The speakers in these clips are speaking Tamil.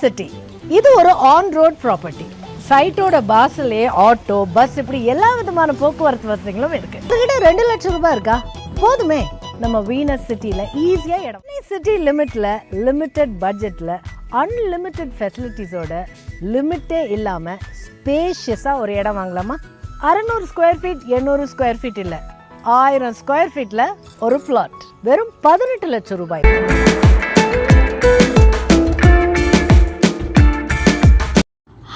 சிட்டி இது ஒரு ஆன் ரோட் ப்ராப்பர்ட்டி சைட்டோட பாஸ்லயே ஆட்டோ பஸ் இப்படி எல்லா விதமான போக்குவரத்து வசதிகளும் இருக்கு. இதுகிட்ட ரெண்டு லட்சம் ரூபாய் இருக்கா? போதுமே. நம்ம வீனஸ் சிட்டில ஈஸியா இடம். சிட்டி லிமிட்ல லிமிட்டெட் பட்ஜெட்ல அன்லிமிட்டெட் ஃபெசிலிட்டிஸோட லிமிட்டே இல்லாம ஸ்பேஷியஸா ஒரு இடம் வாங்கலாமா? அறநூறு ஸ்கொயர் ஃபீட் எண்ணூறு ஸ்கொயர் ஃபீட் இல்ல. ஆயிரம் ஸ்கொயர் ஃபீட்ல ஒரு பிளாட் வெறும் பதினெட்டு லட்சம் ரூபாய்.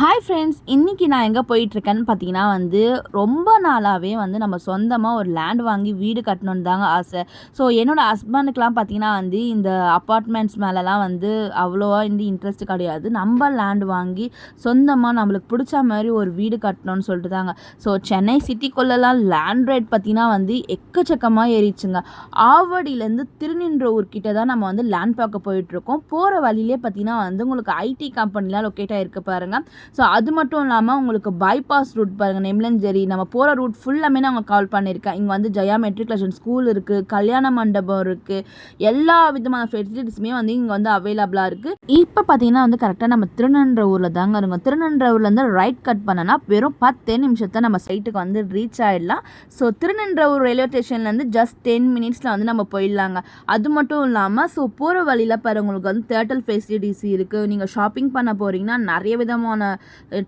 ஹாய் ஃப்ரெண்ட்ஸ் இன்றைக்கி நான் எங்கே போயிட்டுருக்கேன்னு பார்த்தீங்கன்னா வந்து ரொம்ப நாளாகவே வந்து நம்ம சொந்தமாக ஒரு லேண்ட் வாங்கி வீடு கட்டணுன்னு தாங்க ஆசை. ஸோ என்னோடய ஹஸ்பண்டுக்கெலாம் பார்த்தீங்கன்னா வந்து இந்த அப்பார்ட்மெண்ட்ஸ் மேலெலாம் வந்து அவ்வளோவா இந்த இன்ட்ரெஸ்ட் கிடையாது. நம்ம லேண்ட் வாங்கி சொந்தமாக நம்மளுக்கு பிடிச்ச மாதிரி ஒரு வீடு கட்டணும்னு சொல்லிட்டு தாங்க. ஸோ சென்னை சிட்டிக்குள்ளெல்லாம் லேண்ட் ரேட் பார்த்தீங்கன்னா வந்து எக்கச்சக்கமாக ஏறிச்சுங்க ஆவடியிலேருந்து திருநின்ற ஊர்கிட்ட தான் நம்ம வந்து லேண்ட் பார்க்க போயிட்டுருக்கோம். போகிற வழியிலே பார்த்தீங்கன்னா வந்து உங்களுக்கு ஐடி கம்பெனிலாம் லொக்கேட் ஆகிருக்கு பாருங்கள் ஸோ அது மட்டும் இல்லாமல் உங்களுக்கு பைபாஸ் ரூட் பாருங்கள் நெம்லஞ்சேரி நம்ம போகிற ரூட் ஃபுல்லாமே நான் உங்களுக்கு கால் பண்ணியிருக்கேன் இங்கே வந்து ஜெயா மெட்ரிகுலேஷன் ஸ்கூல் இருக்குது கல்யாண மண்டபம் இருக்குது எல்லா விதமான ஃபெசிலிட்டிஸுமே வந்து இங்கே வந்து அவைலபிளாக இருக்குது இப்போ பார்த்தீங்கன்னா வந்து கரெக்டாக நம்ம திருநன்றவூரில் தாங்க இருக்கும். திருநன்றவூர்லேருந்து ரைட் கட் பண்ணனா வெறும் பத்தே நிமிஷத்தை நம்ம சைட்டுக்கு வந்து ரீச் ஆகிடலாம் ஸோ திருநன்றவூர் ரயில்வே ஸ்டேஷன்லேருந்து ஜஸ்ட் டென் மினிட்ஸில் வந்து நம்ம போயிடலாங்க. அது மட்டும் இல்லாமல் ஸோ போகிற வழியில் பாரு உங்களுக்கு வந்து தேட்டல் ஃபெசிலிட்டிஸ் இருக்குது நீங்கள் ஷாப்பிங் பண்ண போகிறீங்கன்னா நிறைய விதமான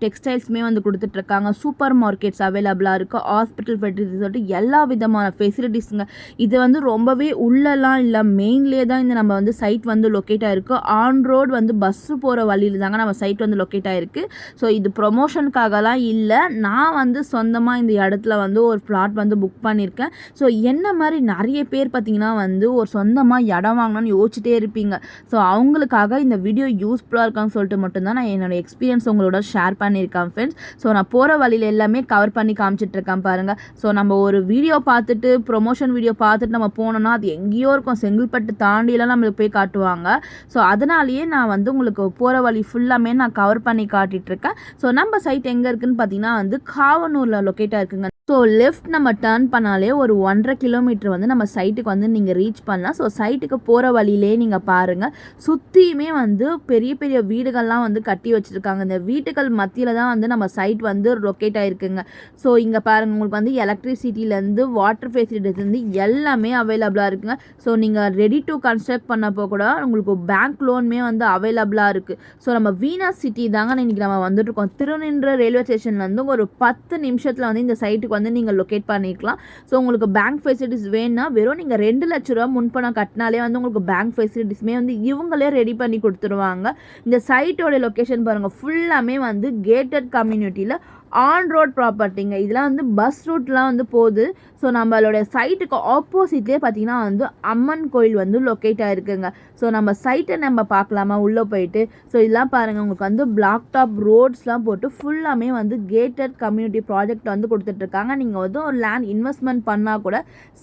டெக்ஸ்டைல்ஸுமே வந்து கொடுத்துட்ருக்காங்க. சூப்பர் மார்க்கெட்ஸ் அவைலபிளாக இருக்குது ஹாஸ்பிட்டல் ஃபெசிலிட்டிஸ் சொல்லிட்டு எல்லா விதமான ஃபெசிலிட்டிஸுங்க இது வந்து ரொம்பவே உள்ளலாம் இல்லை மெயின்லேயே தான் இந்த நம்ம வந்து சைட் வந்து லொக்கேட் ஆகிருக்கு ஆன் ரோடு வந்து பஸ்ஸு போகிற வழியில் தாங்க நம்ம சைட் வந்து லொக்கேட் ஆகிருக்கு ஸோ இது ப்ரொமோஷனுக்காகலாம் இல்லை. நான் வந்து சொந்தமாக இந்த இடத்துல வந்து ஒரு பிளாட் வந்து புக் பண்ணியிருக்கேன் ஸோ என்ன மாதிரி நிறைய பேர் பார்த்திங்கன்னா வந்து ஒரு சொந்தமாக இடம் வாங்கணும்னு யோசிச்சுட்டே இருப்பீங்க. ஸோ அவங்களுக்காக இந்த வீடியோ யூஸ்ஃபுல்லாக இருக்கான்னு சொல்லிட்டு மட்டும்தான் நான் என்னோடய எக்ஸ்பீரியன்ஸ் உங்களோட ஷேர் பண்ணியிருக்கேன் ஃப்ரெண்ட்ஸ் ஸோ நான் போகிற வழியில் எல்லாமே கவர் பண்ணி காமிச்சிட்ருக்கேன் பாருங்கள் ஸோ நம்ம ஒரு வீடியோ பார்த்துட்டு ப்ரொமோஷன் வீடியோ பார்த்துட்டு நம்ம போனோம்னா அது எங்கேயோ இருக்கும். செங்கல்பட்டு தாண்டிலாம் நம்மளுக்கு போய் காட்டுவாங்க. ஸோ அதனாலேயே நான் வந்து உங்களுக்கு போகிற வழி ஃபுல்லாமே நான் கவர் பண்ணி காட்டிகிட்ருக்கேன் ஸோ நம்ம சைட் எங்கே இருக்குதுன்னு பார்த்தீங்கன்னா வந்து காவனூரில் லொக்கேட்டாக இருக்குங்க. ஸோ லெஃப்ட் நம்ம டேர்ன் பண்ணாலே ஒரு ஒன்றரை கிலோமீட்டர் வந்து நம்ம சைட்டுக்கு வந்து நீங்கள் ரீச் பண்ணலாம். ஸோ சைட்டுக்கு போகிற வழியிலே நீங்கள் பாருங்கள் சுற்றியுமே வந்து பெரிய பெரிய வீடுகள்லாம் வந்து கட்டி வச்சுருக்காங்க. இந்த வீட்டு வீட்டுகள் மத்தியில் தான் வந்து நம்ம சைட் வந்து லொக்கேட் ஆகிருக்குங்க ஸோ இங்கே பாருங்கள் உங்களுக்கு வந்து எலக்ட்ரிசிட்டிலேருந்து வாட்டர் ஃபெசிலிட்டிஸ்லேருந்து எல்லாமே அவைலபிளாக இருக்குங்க. ஸோ நீங்கள் ரெடி டு கன்ஸ்ட்ரக்ட் பண்ணப்போ கூட உங்களுக்கு பேங்க் லோனுமே வந்து அவைலபிளாக இருக்குது ஸோ நம்ம வீணா சிட்டி தாங்க இன்றைக்கி நம்ம வந்துட்டுருக்கோம். திருநின்ற ரயில்வே ஸ்டேஷன்லேருந்து ஒரு பத்து நிமிஷத்தில் வந்து இந்த சைட்டுக்கு வந்து நீங்கள் லொக்கேட் பண்ணிக்கலாம். ஸோ உங்களுக்கு பேங்க் ஃபெசிலிட்டிஸ் வேணும்னா வெறும் நீங்கள் ரெண்டு லட்ச ரூபா முன்பணம் கட்டினாலே வந்து உங்களுக்கு பேங்க் ஃபெசிலிட்டிஸ்மே வந்து இவங்களே ரெடி பண்ணி கொடுத்துருவாங்க. இந்த சைட்டோட லொக்கேஷன் பாருங்கள் ஃபுல்லாமே வந்து கேட்டட் கம்யூனிட்டியில் ஆன் ரோட் ப்ராப்பர்ட்டிங்க இதெல்லாம் வந்து பஸ் ரூட்லாம் வந்து போகுது. ஸோ நம்மளுடைய சைட்டுக்கு ஆப்போசிட்லேயே பார்த்தீங்கன்னா வந்து அம்மன் கோயில் வந்து லொக்கேட் ஆகிருக்குங்க ஸோ நம்ம சைட்டை நம்ம பார்க்கலாமா? உள்ளே போயிட்டு. ஸோ இதெல்லாம் பாருங்கள் உங்களுக்கு வந்து பிளாக் டாப் ரோட்ஸ்லாம் போட்டு ஃபுல்லாமே வந்து கேட்டட் கம்யூனிட்டி ப்ராஜெக்ட் வந்து கொடுத்துட்ருக்காங்க. நீங்கள் வந்து ஒரு லேண்ட் இன்வெஸ்ட்மெண்ட் பண்ணால் கூட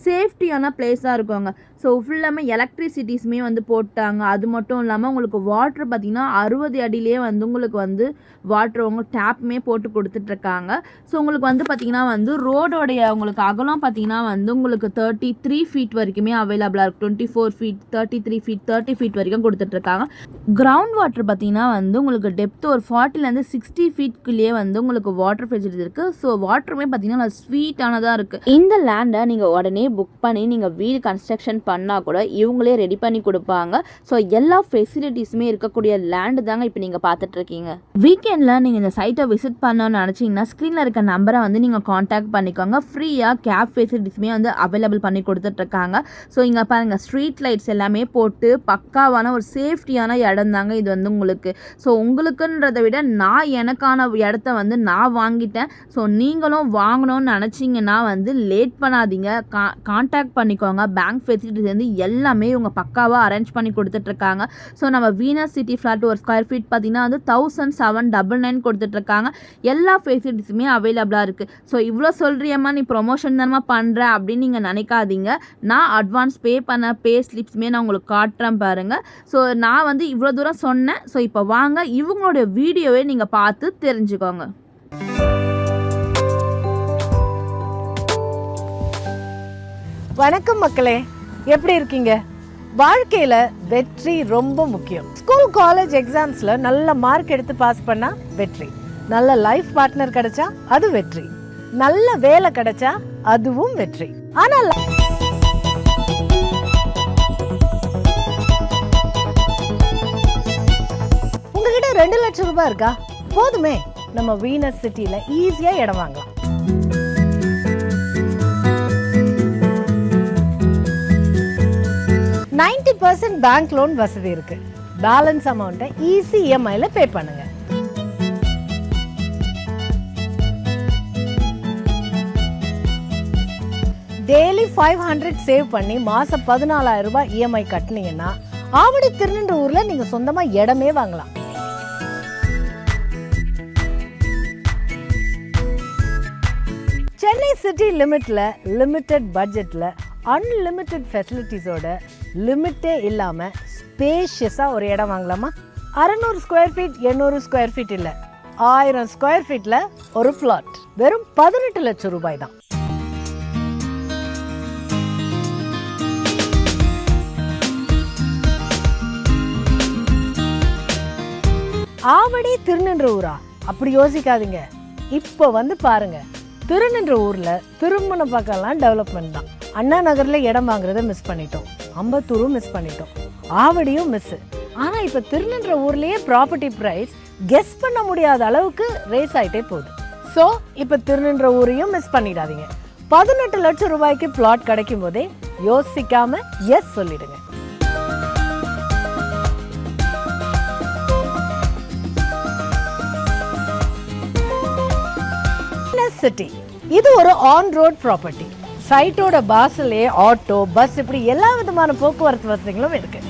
சேஃப்டியான பிளேஸாக இருக்குங்க. ஸோ ஃபுல்லாமே எலக்ட்ரிசிட்டிஸுமே வந்து போட்டாங்க. அது மட்டும் இல்லாமல் உங்களுக்கு வாட்ரு பார்த்திங்கன்னா அறுபது அடியிலே வந்து உங்களுக்கு வந்து வாட்ரு உங்க டேப்புமே போட்டு கொடுத்துட்ருக்காங்க. இருக்காங்க. ஸோ உங்களுக்கு வந்து பார்த்திங்கன்னா வந்து ரோடோடைய உங்களுக்கு அகலம் பார்த்திங்கன்னா வந்து உங்களுக்கு தேர்ட்டி த்ரீ ஃபீட் வரைக்குமே அவைலபிளாக இருக்குது twenty four feet thirty three feet thirty feet வரைக்கும் கொடுத்துட்ருக்காங்க கிரவுண்ட் வாட்டர் பார்த்திங்கன்னா வந்து உங்களுக்கு டெப்த் ஒரு ஃபார்ட்டிலேருந்து சிக்ஸ்டி ஃபீட்குள்ளேயே வந்து உங்களுக்கு வாட்டர் ஃபெசிலிட்டி இருக்குது ஸோ வாட்டருமே பார்த்திங்கன்னா ஸ்வீட்டானதாக இருக்குது இந்த லேண்டை நீங்கள் உடனே புக் பண்ணி நீங்கள் வீடு கன்ஸ்ட்ரக்ஷன் பண்ணால் கூட இவங்களே ரெடி பண்ணி கொடுப்பாங்க. ஸோ எல்லா ஃபெசிலிட்டிஸுமே இருக்கக்கூடிய லேண்டு தாங்க இப்போ நீங்கள் பார்த்துட்ருக்கீங்க வீக்கெண்டில் நீங்கள் இந்த சைட்டை விசிட் பண்ணணும்னு பார்த்தீங்கன்னா ஸ்க்ரீனில் இருக்க நம்பரை வந்து நீங்கள் காண்டாக்ட் பண்ணிக்கோங்க. ஃப்ரீயாக கேப் ஃபெசிலிட்டிஸுமே வந்து அவைலபிள் பண்ணி கொடுத்துட்ருக்காங்க. ஸோ இங்கே பாருங்கள் ஸ்ட்ரீட் லைட்ஸ் எல்லாமே போட்டு பக்காவான ஒரு சேஃப்டியான இடம் தாங்க இது வந்து உங்களுக்கு. ஸோ உங்களுக்குன்றதை விட நான் எனக்கான இடத்த வந்து நான் வாங்கிட்டேன். ஸோ நீங்களும் வாங்கணும்னு நினச்சிங்கன்னா வந்து லேட் பண்ணாதீங்க. கா காண்டாக்ட் பண்ணிக்கோங்க. பேங்க் ஃபெசிலிட்டிஸ் வந்து எல்லாமே இவங்க பக்காவாக அரேஞ்ச் பண்ணி கொடுத்துட்ருக்காங்க. ஸோ நம்ம வீனஸ் சிட்டி ஃப்ளாட் ஒரு ஸ்கொயர் ஃபீட் பார்த்தீங்கன்னா வந்து தௌசண்ட் செவன் டபுள் நைன் கொடுத்துட்ருக்காங்க. எல்லா ஃபெசிலிட்டிஸுமே அவைலபிளாக இருக்குது ஸோ இவ்வளோ சொல்கிறியம்மா நீ ப்ரொமோஷன் தானம்மா பண்ணுற அப்படின்னு நீங்கள் நினைக்காதீங்க. நான் அட்வான்ஸ் பே பண்ண பே ஸ்லிப்ஸுமே நான் உங்களுக்கு காட்டுறேன் பாருங்கள் ஸோ நான் வந்து இவ்வளோ தூரம் சொன்னேன். ஸோ இப்போ வாங்க இவங்களுடைய வீடியோவே நீங்கள் பார்த்து தெரிஞ்சுக்கோங்க. வணக்கம் மக்களே. எப்படி இருக்கீங்க? வாழ்க்கையில் வெற்றி ரொம்ப முக்கியம். ஸ்கூல் காலேஜ் எக்ஸாம்ஸில் நல்ல மார்க் எடுத்து பாஸ் பண்ணால் வெற்றி. நல்ல லைஃப் பார்ட்னர் கிடைச்சா அது வெற்றி. நல்ல வேலை கிடைச்சா அதுவும் வெற்றி. ஆனால் உங்ககிட்ட ரெண்டு லட்சம் ரூபாய் இருக்கா? போதுமே. நம்ம வீனஸ் சிட்டியில ஈஸியா இடம் வாங்கலாம். நைன்டி பர்சன்ட் பேங்க் லோன் வசதி இருக்கு. பேலன்ஸ் அமௌண்ட்டை ஈஸி இஎம்ஐல பே பண்ணுங்க. டெய்லி ஃபைவ் ஹண்ட்ரட் சேவ் பண்ணி மாதம் பதினாலாயிரம் ரூபாய் இஎம்ஐ கட்டினீங்கன்னா ஆவடி திருநின்ற நீங்கள் சொந்தமாக இடமே வாங்கலாம். சென்னை சிட்டி லிமிட்டில் லிமிட்டெட் பட்ஜெட்டில் அன்லிமிட்டெட் ஃபெசிலிட்டிஸோட லிமிட்டே இல்லாமல் ஸ்பேஷியஸாக ஒரு இடம் வாங்கலாமா? அறநூறு ஸ்கொயர் ஃபீட் எண்ணூறு ஸ்கொயர் ஃபீட் இல்லை. ஆயிரம் ஸ்கொயர் ஃபீட்டில் ஒரு பிளாட் வெறும் பதினெட்டு லட்சம் ரூபாய் தான். ஆவடி திருநின்ற ஊரா? அப்படி யோசிக்காதீங்க. இப்போ வந்து பாருங்க. திருநின்ற ஊரில் திருமண பக்கம்லாம் டெவலப்மெண்ட் தான். அண்ணா நகரில் இடம் வாங்குறத மிஸ் பண்ணிட்டோம். அம்பத்தூரும் மிஸ் பண்ணிட்டோம். ஆவடியும் மிஸ் ஆனால் இப்போ திருநின்ற ஊர்லேயே ப்ராப்பர்ட்டி ப்ரைஸ் கெஸ் பண்ண முடியாத அளவுக்கு ரேஸ் ஆயிட்டே போகுது. ஸோ இப்போ திருநின்ற ஊரையும் மிஸ் பண்ணிடாதீங்க. பதினெட்டு லட்சம் ரூபாய்க்கு பிளாட் கிடைக்கும் போதே யோசிக்காம எஸ் சொல்லிடுங்க. சிட்டி இது ஒரு ஆன் ரோட் ப்ராப்பர்ட்டி சைட்டோட பாஸ்லே ஆட்டோ பஸ் இப்படி எல்லா விதமான போக்குவரத்து வசதிகளும் இருக்கு.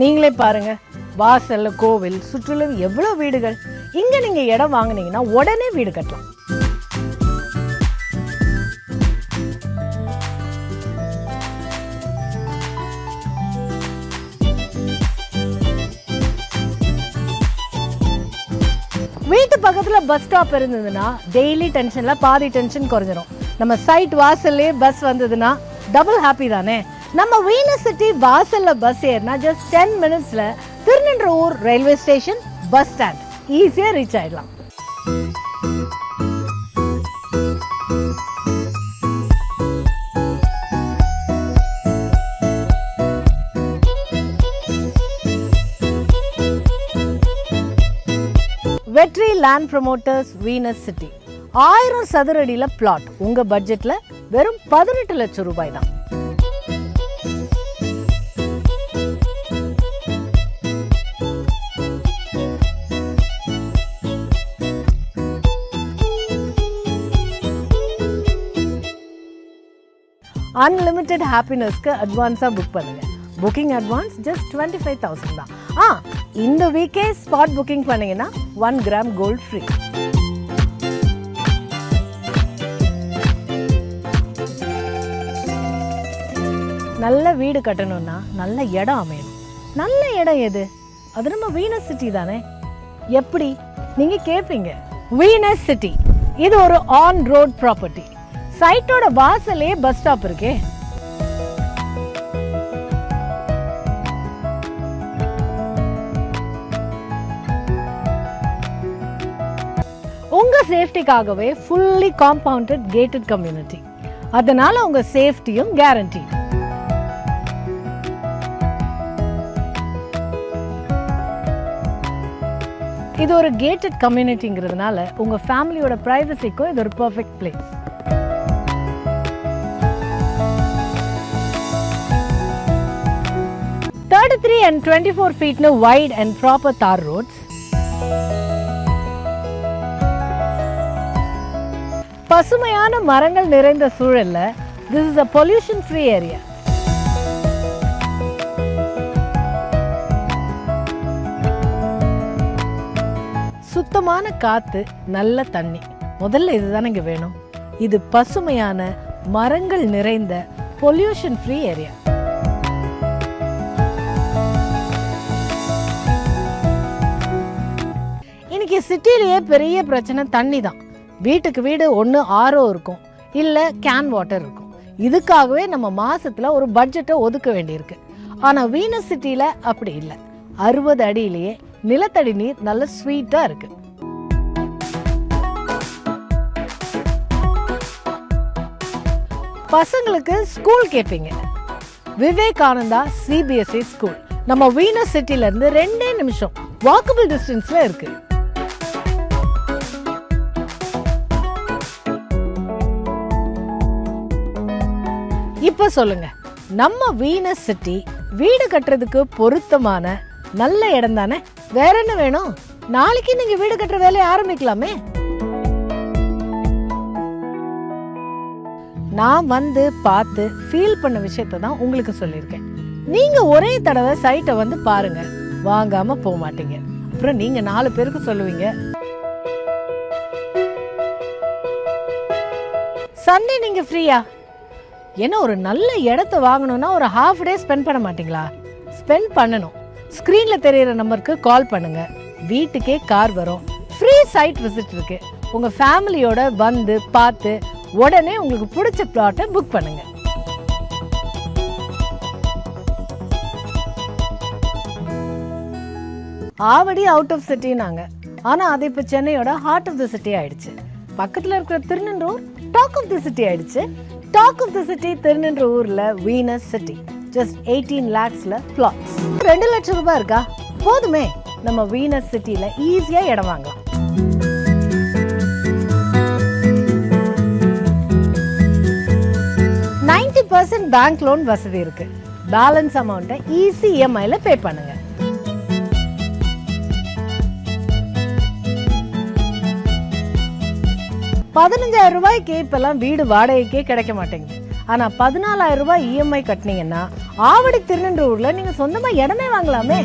நீங்களே பாருங்க. வாசல்ல கோவில் சுற்றிலும் எவ்வளவு வீடுகள்? இங்க நீங்க இடம் வாங்குனீங்கன்னா உடனே வீடு கட்டலாம். பக்கத்துல பஸ் ஸ்டாப் இருந்ததுன்னா டெய்லி டென்ஷன்ல பாதி டென்ஷன் குறைஞ்சிரும். நம்ம சைட் வாசல்லே பஸ் வந்ததுன்னா டபுள் ஹாப்பி தானே? நம்ம வீனசிட்டி வாசல்ல பஸ் ஏறினா ஜஸ்ட் டென் மினிட்ஸ்ல Thiruninravur railway station bus stand ஈஸியா ரீச் ஆயிடலாம். லேண்ட் ப்ரொமோட்டர்ஸ் வீனஸ் சிட்டி ஆயிரம் சதுரடியில பிளாட் உங்க பட்ஜெட்ல வெறும் பதினெட்டு லட்சம் ரூபாய் தான். அன்லிமிட்டெட் ஹாப்பினஸ்க்கு அட்வான்ஸாக புக் பண்ணுங்க. Booking advance just twenty five thousand தான். ஆ இந்த வீக்கே ஸ்பாட் புக்கிங் பண்ணீங்கன்னா ஒன் கிராம் கோல்ட் ஃப்ரீ நல்ல வீடு கட்டணும்னா நல்ல இடம் அமையணும். நல்ல இடம் எது? அது நம்ம வீனஸ் சிட்டி தானே? எப்படி? நீங்க கேட்பீங்க வீனஸ் சிட்டி இது ஒரு ஆன் ரோட் ப்ராப்பர்ட்டி சைட்டோட வாசலே பஸ் ஸ்டாப் இருக்கே. சேஃப்டிக்காகவே ஃபுல்லி காம்பவுண்டட் கேட்டட் கம்யூனிட்டி அதனால உங்க சேஃப்டியும் கேரண்டி இது ஒரு கேட்டட் கம்யூனிட்டிங்கிறதுனால உங்க ஃபேமிலியோட ப்ரைவசிக்கும் இது ஒரு perfect place thirty three and twenty four ஃபீட்னு wide and proper தார் ரோட்ஸ் பசுமையான மரங்கள் நிறைந்த சூழல்ல this is a pollution free area சுத்தமான காத்து நல்ல தண்ணி. முதல்ல இதுதானே இங்க வேணும். இது பசுமையான மரங்கள் நிறைந்த பொல்யூஷன் ஃப்ரீ ஏரியா இன்னைக்கு சிட்டிலேயே பெரிய பிரச்சனை தண்ணி தான் வீட்டுக்கு வீடு ஒன்று ஆரோ இருக்கும். இல்லை கேன் வாட்டர் இருக்கும். இதுக்காகவே நம்ம மாதத்தில் ஒரு பட்ஜெட்டை ஒதுக்க வேண்டியிருக்கு. ஆனால் வீனஸ் சிட்டியில் அப்படி இல்லை. அறுபது அடியிலேயே நிலத்தடி நீர் நல்ல ஸ்வீட்டாக இருக்கு. பசங்களுக்கு ஸ்கூல் கேட்பீங்க விவேகானந்தா சிபிஎஸ்இ ஸ்கூல் நம்ம வீனஸ் சிட்டிலேருந்து ரெண்டே நிமிஷம் வாக்கபிள் டிஸ்டன்ஸில் இருக்குது இப்போ சொல்லுங்க. நம்ம வீனஸ் சிட்டி வீடு கட்டுறதுக்கு பொருத்தமான நல்ல இடம் தானே? வேற என்ன வேணும்? நாளைக்கு நீங்க வீடு கட்டுற வேலையை ஆரம்பிக்கலாமே. நான் வந்து பார்த்து ஃபீல் பண்ண விஷயத்த தான் உங்களுக்கு சொல்லியிருக்கேன். நீங்க ஒரே தடவை சைட்டை வந்து பாருங்க. வாங்காம போக மாட்டீங்க. அப்புறம் நீங்க நாலு பேருக்கு சொல்லுவீங்க. சண்டே நீங்க ஃப்ரீயா ஏன்னா ஒரு நல்ல இடத்த வாங்கணும்னா ஒரு ஹாஃப் டே ஸ்பெண்ட் பண்ண மாட்டீங்களா? ஸ்பெண்ட் பண்ணணும். ஸ்க்ரீனில் தெரியிற நம்பருக்கு கால் பண்ணுங்க. வீட்டுக்கே கார் வரும். ஃப்ரீ சைட் விசிட் இருக்கு. உங்க ஃபேமிலியோட வந்து பார்த்து உடனே உங்களுக்கு பிடிச்ச பிளாட்டை புக் பண்ணுங்க. ஆவடி அவுட் ஆஃப் சிட்டினாங்க ஆனால் அது இப்போ சென்னையோட ஹார்ட் ஆஃப் த சிட்டி ஆயிடுச்சு. பக்கத்தில் இருக்கிற Thirunindravur talk of the city ஆயிடுச்சு. டாக் ஆஃப் த சிட்டி திருநென்றூர்ல வீனஸ் சிட்டி ஜஸ்ட் எயிட்டீன் லேக்ஸ்ல பிளாட்ஸ் ரெண்டு லட்சம் ரூபாய் இருக்கா போதுமே. நம்ம வீனஸ் சிட்டில ஈஸியா இடம் வாங்கலாம். நைன்டி பர்சன்ட் பேங்க் லோன் வசதி இருக்கு. பேலன்ஸ் அமௌண்ட்டை ஈஸி இஎம்ஐல பே பண்ணுங்க. பதினஞ்சாயிரம் ரூபாய்க்கு இப்பெல்லாம் வீடு வாடகைக்கே கிடைக்க மாட்டேங்குது. ஆனா பதினாலாயிரம் ரூபாய் இஎம்ஐ கட்டினீங்கன்னா ஆவடி திருநென்றூர்ல நீங்க சொந்தமா இடமே வாங்கலாமே.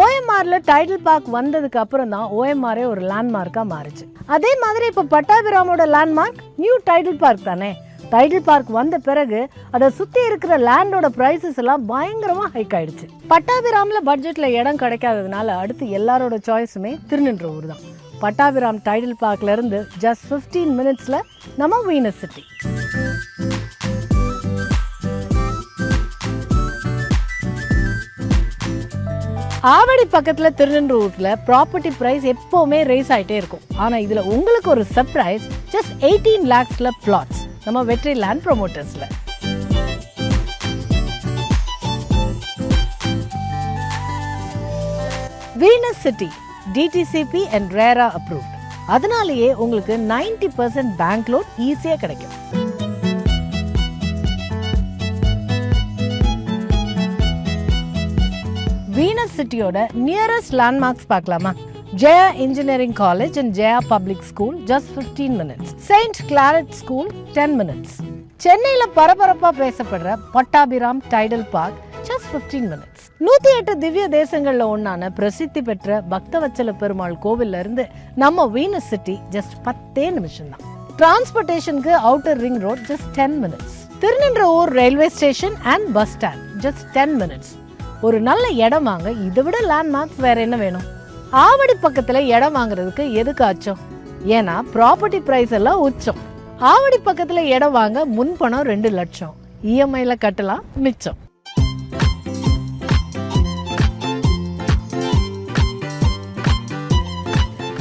ஓஎம்ஆர்ல டைட்டில் பார்க் வந்ததுக்கு அப்புறம் தான் ஓஎம்ஆரே ஒரு லேண்ட்மார்க்கா மாறுச்சு. அதே மாதிரி இப்போ பட்டாபிராமோட லேண்ட்மார்க் நியூ டைட்டில் பார்க் தானே? டைட்டில் பார்க் வந்த பிறகு அதை சுத்தி இருக்கிற லேண்டோட பிரைசஸ் எல்லாம் பயங்கரமா ஹைக் ஆயிடுச்சு. பட்டாபிராம்ல பட்ஜெட்ல இடம் கிடைக்காததுனால அடுத்து எல்லாரோட சாய்ஸுமே திருநின்றவூர் தான் பட்டாபிராம் டைட்டில் பார்க்ல இருந்து ஜஸ்ட் 15 மினிட்ஸ்ல நம்ம வீனஸ் சிட்டி ஆவடி பக்கத்துல திருநெல்வேலில ப்ராப்பர்ட்டி பிரைஸ் எப்பவுமே ரேஸ் ஆயிட்டே இருக்கும். ஆனா இதுல உங்களுக்கு ஒரு சர்ப்ரைஸ் ஜஸ்ட் எயிட்டீன் லேக்ஸ்ல பிளாட்ஸ் நம்ம வெற்றி land ப்ரொமோட்டர்ஸில் Venus City DTCP and RERA approved அதனாலேயே உங்களுக்கு 90% பர்சன்ட் பேங்க் லோன் ஈஸியாக கிடைக்கும். வீனஸ் சிட்டியோட நியரஸ்ட் லேண்ட்மார்க்ஸ் பார்க்கலாமா? Jaya engineering college and Jaya public school just 15 minutes Saint Claret school 10 minutes சென்னையில பரபரப்பா பேசப்படுற Pattabiram Tidel Park just 15 minutes நூத்தி எட்டு திவ்ய தேசங்கள்ல ஒன்றான பிரசித்தி பெற்ற பக்தவச்சல பெருமாள் கோவில்ல இருந்து நம்ம வீனஸ் சிட்டி ஜஸ்ட் பத்தே நிமிஷம் தான் டிரான்ஸ்போர்ட்டேஷனுக்கு outer ring road just ten minutes Thirunindravur railway station and bus stand just ten minutes ஒரு நல்ல இடம் வாங்க இதை விட லேண்ட்மார்க்ஸ் வேற என்ன வேணும்? ஆவடி பக்கத்துல இடம் வாங்குறதுக்கு எதுக்கு அச்சம்? ஏன்னா ப்ராப்பர்ட்டி ப்ரைஸ் எல்லாம் உச்சம். ஆவடி பக்கத்துல இடம் வாங்க முன்பணம் ரெண்டு லட்சம். இஎம்ஐல கட்டலாம் மிச்சம்.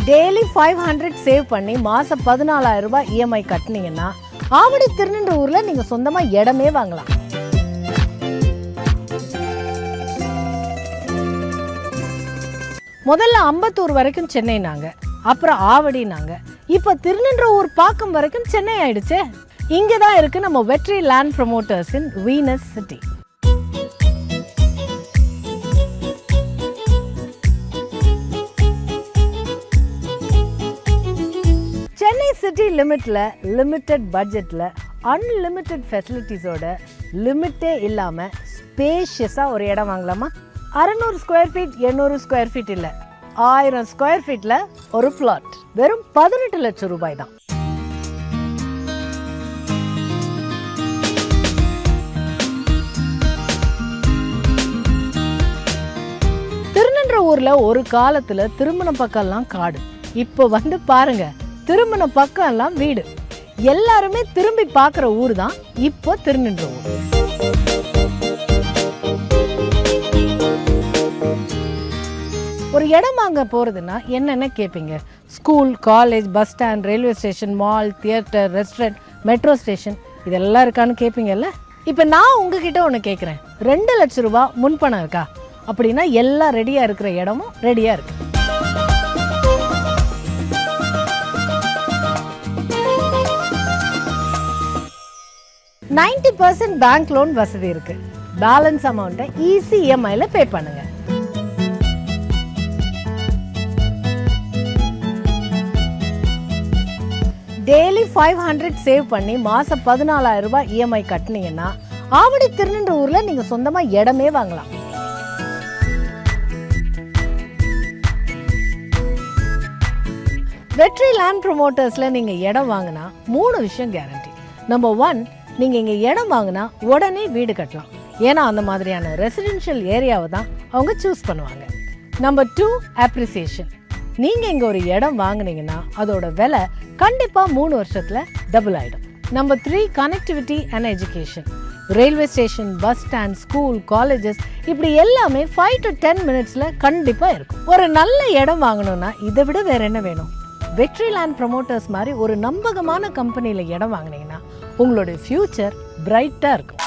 டெய்லி ஃபைவ் ஹண்ட்ரட் சேவ் பண்ணி மாசம் பதினாலாயிரம் ரூபாய் இஎம்ஐ கட்டினீங்கன்னா ஆவடி திருநின்ற ஊர்ல நீங்க சொந்தமா இடமே வாங்கலாம். முதல்ல அம்பத்தூர் வரைக்கும் சென்னைனாங்க அப்புறம் ஆவடினாங்க இப்போ திருநின்ற ஊர் பாக்கம் வரைக்கும் சென்னை ஆயிடுச்சே. இங்கே தான் இருக்கு நம்ம வெற்றி லேண்ட் ப்ரொமோட்டர்ஸின் வீனஸ் சிட்டி. சென்னை சிட்டி லிமிட்ல லிமிட்டட் பட்ஜெட்ல அன்லிமிட்டெட் ஃபெசிலிட்டிஸோட லிமிட்டே இல்லாம ஸ்பேஷியஸா ஒரு இடம் வாங்கலாமா? அறுநூறு ஸ்கொயர் ஃபீட் எண்ணூறு ஸ்கொயர் ஃபீட் இல்லை. ஆயிரம் ஸ்கொயர் ஃபீட்ல ஒரு பிளாட் வெறும் பதினெட்டு லட்சம் ரூபாய் தான். ஊர்ல ஒரு காலத்துல திருமண பக்கம் எல்லாம் காடு. இப்போ வந்து பாருங்க திருமண பக்கம் எல்லாம் வீடு. எல்லாருமே திரும்பி பார்க்குற ஊர் தான் இப்போ திருநின்ற ஊர். ஒரு இடம் வாங்க போகிறதுனா என்னென்ன கேட்பீங்க school college bus stand railway station mall theatre restaurant metro station இதெல்லாம் இருக்கான்னு கேட்பீங்கல்ல இப்போ நான் உங்ககிட்ட ஒன்று கேட்குறேன் ரெண்டு லட்ச ரூபா முன்பணம் இருக்கா? அப்படின்னா எல்லாம் ரெடியாக இருக்கிற இடமும் ரெடியாக இருக்கு. நைன்டி பர்சன்ட் பேங்க் லோன் வசதி இருக்கு. பேலன்ஸ் அமௌண்ட்டை ஈஸி இஎம்ஐயில் பே பண்ணுங்கள் டெய்லி ஃபைவ் ஹண்ட்ரட் சேவ் பண்ணி மாதம் பதினாலாயிரம் ரூபாய் இஎம்ஐ கட்டினீங்கன்னா ஆவடி திருநின்ற நீங்கள் சொந்தமாக இடமே வாங்கலாம். வெற்றி லேண்ட் ப்ரொமோட்டர்ஸில் நீங்கள் இடம் வாங்கினா மூணு விஷயம் கேரண்டி நம்பர் ஒன் நீங்கள் இங்கே இடம் வாங்கினா உடனே வீடு கட்டலாம். ஏன்னா அந்த மாதிரியான ரெசிடென்ஷியல் ஏரியாவை தான் அவங்க சூஸ் பண்ணுவாங்க. நம்பர் டூ அப்ரிசியேஷன் நீங்கள் இங்கே ஒரு இடம் வாங்குனீங்கன்னா அதோட விலை கண்டிப்பாக மூணு வருஷத்தில் டபுள் ஆகிடும் number three connectivity and education railway station bus stand school colleges இப்படி எல்லாமே ஃபைவ் டு டென் மினிட்ஸில் கண்டிப்பாக இருக்கும். ஒரு நல்ல இடம் வாங்கணும்னா இதை விட வேற என்ன வேணும்? வெற்றி லேண்ட் ப்ரமோட்டர்ஸ் மாதிரி ஒரு நம்பகமான கம்பெனியில் இடம் வாங்குனீங்கன்னா உங்களுடைய ஃப்யூச்சர் பிரைட்டாக இருக்கும்.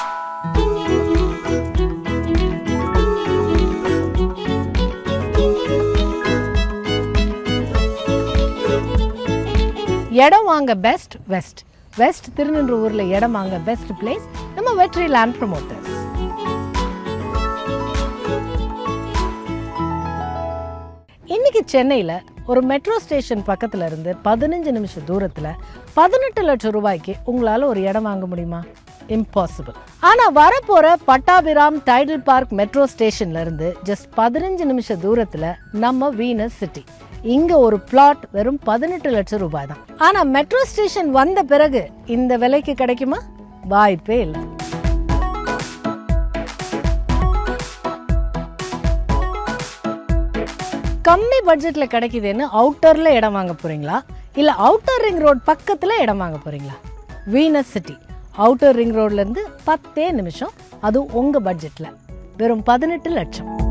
இடம் வாங்க பெஸ்ட் வெஸ்ட் வெஸ்ட் திருநின்றூரில் இடம் வாங்க பெஸ்ட் பிளேஸ் நம்ம வெற்றி லேண்ட் ப்ரமோட்டர்ஸ் இன்னைக்கு சென்னையில் ஒரு மெட்ரோ ஸ்டேஷன் பக்கத்துல இருந்து பதினஞ்சு நிமிஷம் தூரத்தில் பதினெட்டு லட்சம் ரூபாய்க்கு உங்களால் ஒரு இடம் வாங்க முடியுமா? இம்பாசிபிள் ஆனால் வரப்போகிற பட்டாபிராம் டைடல் பார்க் மெட்ரோ ஸ்டேஷன்லேருந்து ஜஸ்ட் பதினஞ்சு நிமிஷம் தூரத்தில் நம்ம வீனஸ் சிட்டி இங்க ஒரு பிளாட் வெறும் பதினெட்டு லட்சம் ரூபாய் தான் ஆனா மெட்ரோ ஸ்டேஷன் வந்த பிறகு இந்த விலைக்கு கிடைக்குமா? வாய்ப்பே இல்லை. கம்மி பட்ஜெட்ல கிடைக்குதுன்னு அவுட்டர்ல இடம் வாங்க போறீங்களா? இல்ல அவுட்டர் ரிங் ரோட் பக்கத்துல இடம் வாங்க போறீங்களா? வீனஸ் சிட்டி அவுட்டர் ரிங் ரோட்ல இருந்து பத்தே நிமிஷம். அது உங்க பட்ஜெட்ல வெறும் பதினெட்டு லட்சம்.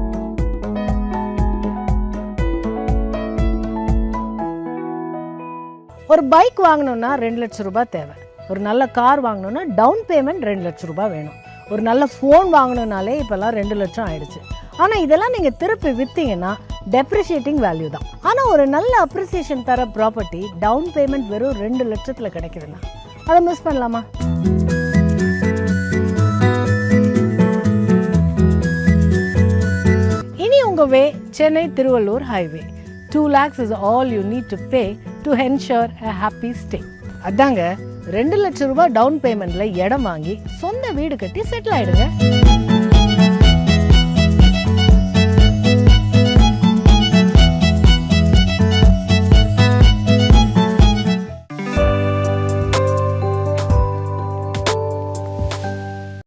ஒரு பைக் வாங்கணும்னா ரெண்டு லட்சம் ரூபாய் தேவை. ஒரு நல்ல கார் வாங்கணும்னா டவுன் பேமெண்ட் ரெண்டு லட்சம் ரூபாய் வேணும். ஒரு நல்ல ஃபோன் வாங்கணும்னாலே இப்போல்லாம் ரெண்டு லட்சம் ஆயிடுச்சு. ஆனால் இதெல்லாம் நீங்கள் திருப்பி விற்றீங்கன்னா டெப்ரிஷியேட்டிங் வேல்யூ தான். ஆனால் ஒரு நல்ல அப்ரிசியேஷன் தர ப்ராப்பர்ட்டி டவுன் பேமெண்ட் வெறும் ரெண்டு லட்சத்தில் கிடைக்குதுன்னா அதை மிஸ் பண்ணலாமா? இனி உங்கள் way Chennai Thiruvallur highway two lakhs is all you need to pay to ensure a happy stay அதாங்க ரெண்டு லட்சம் ரூபாய் டவுன் பேமெண்ட்ல இடம் வாங்கி சொந்த வீடு கட்டி செட்டில் ஆயிடுங்க.